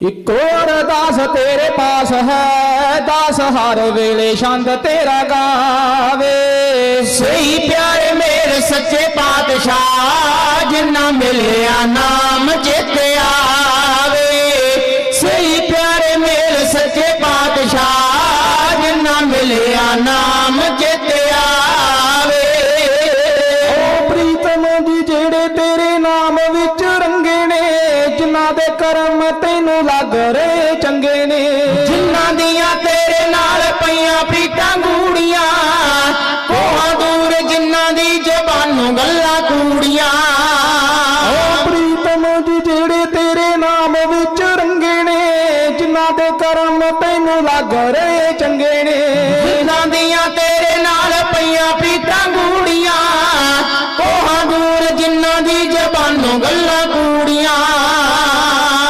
ਇੱਕੋ ਅਰਦਾਸ ਤੇਰੇ ਪਾਸ ਹੈ, ਦਾਸ ਹਰ ਵੇਲੇ ਛੰਦ ਤੇਰਾ ਗਾਵੇ। ਸਹੀ ਪਿਆਰੇ ਮੇਰੇ ਸੱਚੇ ਪਾਤਸ਼ਾਹ ਜਿਨ੍ਹਾਂ ਮਿਲਿਆ ਨਾਮ ਚਿਤ ਦੇ ਕਰਮ ਤੈਨੂੰ ਲੱਗ ਰਹੇ ਚੰਗੇ ਨੇ। ਜਿਨ੍ਹਾਂ ਦੀਆਂ ਤੇਰੇ ਨਾਲ ਪਈਆਂ ਪ੍ਰੀਤਾਂ ਗੂੜੀਆਂ ਕੋਹਾਂ ਦੂਰ ਜਿਨ੍ਹਾਂ ਦੀ ਜ਼ਬਾਨੋਂ ਗੱਲਾਂ ਕੂੜੀਆਂ।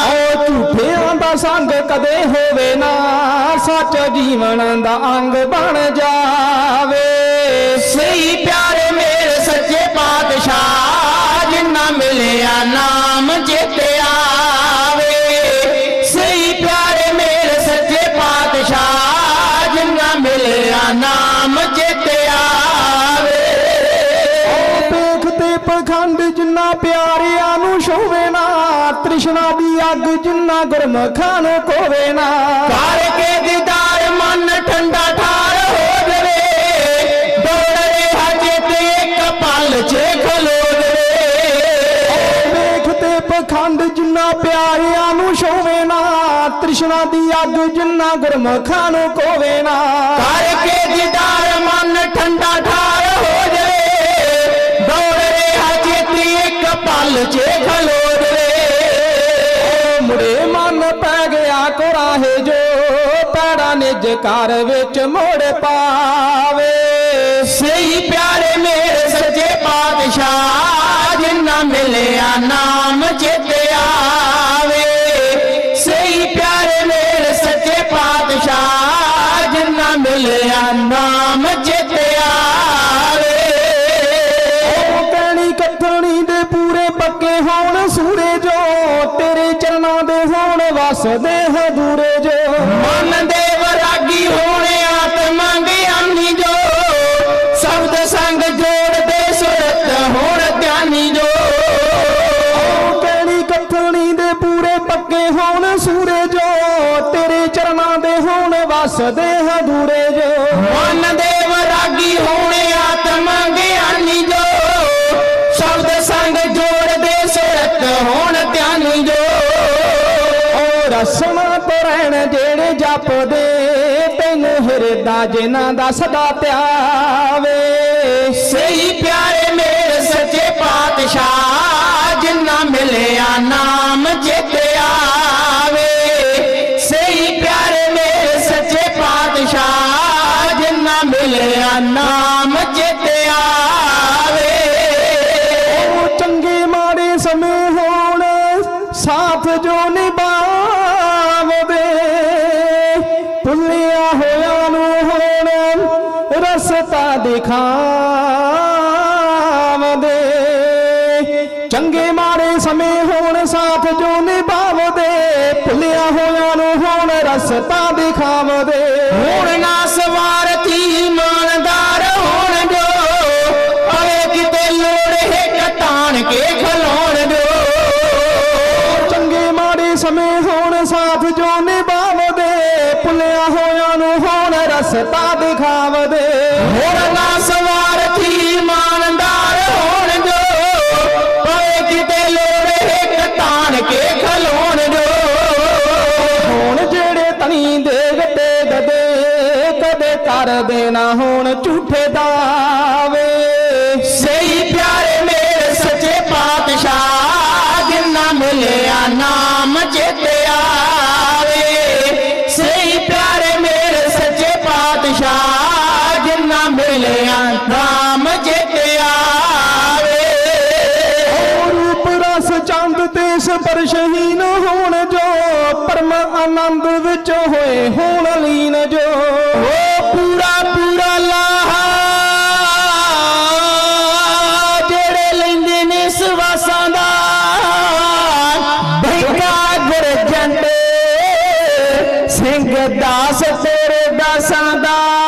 ਓ ਝੂਠਿਆਂ ਦਾ ਸੰਗ ਕਦੇ ਹੋਵੇ ਨਾ ਸੱਚ ਜੀਵਨ ਦਾ ਅੰਗ ਬਣ ਜਾਵੇ ਜਿੰਨਾ ਗੁਰਮਖਾਂ ਨੂੰ ਕੋਵੇ ਨਾ। ਕਰਕੇ ਦੀਦਾਰ ਮਨ ਠੰਡਾ ਠਾਰ ਹੋ ਜਵੇ। ਦੌੜ ਰਿਹਾ ਜਿੱਤ ਇੱਕ ਪਲ ਚ ਖਲੋ ਜਵੇ। ਵੇਖ ਤੇ ਪਖੰਡ ਜਿੰਨਾ ਪਿਆਰਿਆਂ ਨੂੰ ਸ਼ੋਵੇ ਨਾ। ਤ੍ਰਿਸ਼ਨਾ ਦੀ ਅੱਗ ਜਿੰਨਾ ਗੁਰਮਖਾਂ ਨੂੰ ਕੋਵੇ ਨਾ। ਕਰਕੇ ਦੀਦਾਰ ਮਨ ਠੰਡਾ ਠਾਰ ਹੋ ਜਵੇ। ਦੌੜ ਰਿਹਾ ਜਿੱਤ ਇੱਕ ਪਲ ਚ ਖਲੋ ਘਰ ਵਿੱਚ ਮੋੜ ਪਾਵੇ। ਸਹੀ ਪਿਆਰੇ ਮੇਰੇ ਸੱਚੇ ਪਾਤਸ਼ਾਹ ਜਿਨ੍ਹਾਂ ਮਿਲਿਆ ਨਾਮ ਚਿਤ ਆਵੇ। ਸਹੀ ਪਿਆਰੇ ਮੇਰੇ ਸੱਚੇ ਪਾਤਸ਼ਾਹ ਜਿਨ੍ਹਾਂ ਮਿਲਿਆ ਨਾਮ ਚਿਤ ਆਵੇ। ਕਥਣੀ ਦੇ ਪੂਰੇ ਪੱਕੇ ਹੋਣ ਸੂਰੇ ਜੋ ਤੇਰੇ ਚਰਨਾਂ ਦੇ ਹੋਣ ਵਸਦੇ ਹਦੂਰੇ ਜੋ। ਮਨ ਦੇ ਵਸਦੇ ਹਦੂਰੇ ਜੋ। ਮਨ ਦੇ ਵਰਾਗੀ ਹੋਣੇ ਆਤਮਾ ਗਿਆਨੀ ਜੋ। ਸ਼ਬਦ ਸੰਗ ਜੋੜਦੇ ਸੁਰਤ ਹੋਣ ਧਿਆਨੀ ਜੋ। ਓ ਰਸਮਾਂ ਰਹਿਣ ਜਿਹੜੇ ਜਪਦੇ ਤੈਨੂੰ ਹਿਰਦਾ ਜਿਨ੍ਹਾਂ ਦਾ ਸਦਾ ਧਿਆਵੇ ਸਹੀ ਪਿਆਰੇ ਮੇਰੇ ਸੱਚੇ ਪਾਤਸ਼ਾਹ ਜਿਨ੍ਹਾਂ ਮਿਲਿਆ ਨਾਮ ਚਿਤ ਸਾਥ ਜੋ ਨਿਭਾਵਦੇ ਭੁੱਲਿਆ ਹੋਇਆ ਨੂੰ ਹੋਣ ਰਸਤਾ ਦਿਖਾਵਦੇ। ਚੰਗੇ ਮਾੜੇ ਸਮੇਂ ਹੋਣ ਸਾਥ ਜੋ ਨਿਭਾਵਦੇ ਭੁੱਲਿਆ ਹੋਇਆ ਨੂੰ ਹੋਣ ਰਸਤਾ ਦਿਖਾਵਦੇ। ਹੁਣ ਨਾ ਸਵਾਰਤੀ ਇਮਾਨਦਾਰ ਨੂੰ ਹੋਣ ਰਸਤਾ ਦਿਖਾਵਦੇ। ਹੁਣ ਨਾ ਸਵਾਰਥੀ ਇਮਾਨਦਾਰ ਹੋਣ ਜੋ ਪਏ ਕਿਤੇ ਲੋੜ ਹੈ ਕਟਾਣ ਕੇ ਖਲੋਣ ਜੋ ਹੁਣ ਜਿਹੜੇ ਤਣੀ ਦੇ ਗੱਡੇ ਗਦੇ ਕਦੇ ਕਰਦੇ ਨਾ ਹੋਣ ਹੁਣ ਲੀਨ ਜੋ। ਉਹ ਪੂਰਾ ਪੂਰਾ ਲਾਹਾ। ਜਿਹੜੇ ਲੈਂਦੇ ਨੇ ਸਵਾਸਾਂ ਦਾ। ਬੈਠਾ ਗੁਰਜੰਟ। ਦਾਸ ਤੇਰੇ ਦਾਸਾਂ ਦਾ।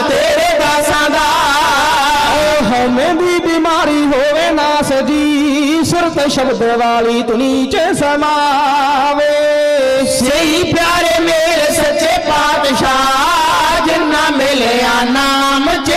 ਤੇਰੇ ਦਾਸਾਂ ਦਾ। ਓ ਹਮੇ ਵੀ ਬਿਮਾਰੀ ਹੋਵੇ ਨਾਸ ਜੀ ਸੁਰਤ ਸ਼ਬਦ ਵਾਲੀ ਤੁਨੀ ਚ ਸਮਾਵੇ। ਸਹੀ ਪਿਆਰੇ ਮੇਰੇ ਸੱਚੇ ਪਾਤਸ਼ਾਹ ਜਿਨ੍ਹਾਂ ਮਿਲਿਆ ਨਾਮ ਚ